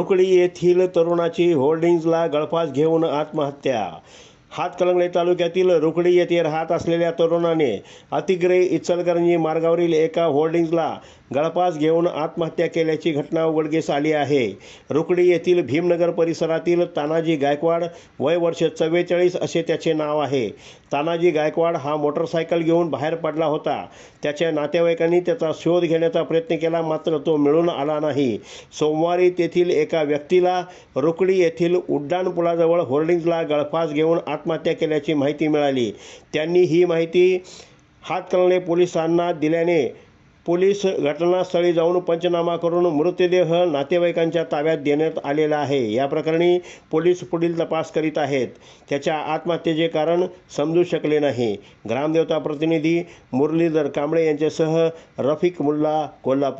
रुकडी येथील तरुणाची होर्डिंग्जला गळफास घेऊन आत्महत्या. हातकणंगले तालुक्यातील रुकडी येथे राहत असलेल्या तरुणाने अतिग्रही इचलकरंजी मार्गावरील एका होर्डिंग्जला गळपास घेऊन आत्महत्या केल्याची घटना उघडकीस आली आहे. रुकडी येथील भीमनगर परिसरातील तानाजी गायकवाड वय वर्ष चव्वेचाळीस असे त्याचे नाव आहे. तानाजी गायकवाड हा मोटरसायकल घेऊन बाहेर पडला होता. त्याच्या नातेवाईकांनी त्याचा शोध घेण्याचा प्रयत्न केला मात्र तो मिळून आला नाही. सोमवारी तेथील एका व्यक्तीला रुकडी येथील उड्डाणपुलाजवळ होर्डिंग्जला गळफास घेऊन आत्महत्या केल्याची माहिती मिळाली. त्यांनी ही माहिती हातकणंगले पोलिसांना दिल्याने पोलीस घटनास्थळी जाऊन पंचनामा करून मृतदेह नातेवाईकांच्या ताब्यात देण्यात आलेला आहे. या प्रकरणी पोलीस पुढील तपास करीत आहेत. त्याच्या आत्महत्येचे कारण समजू शकले नाही. ग्रामदेवता प्रतिनिधी मुरलीधर कांबळे यांच्यासह रफिक मुल्ला कोल्हापूर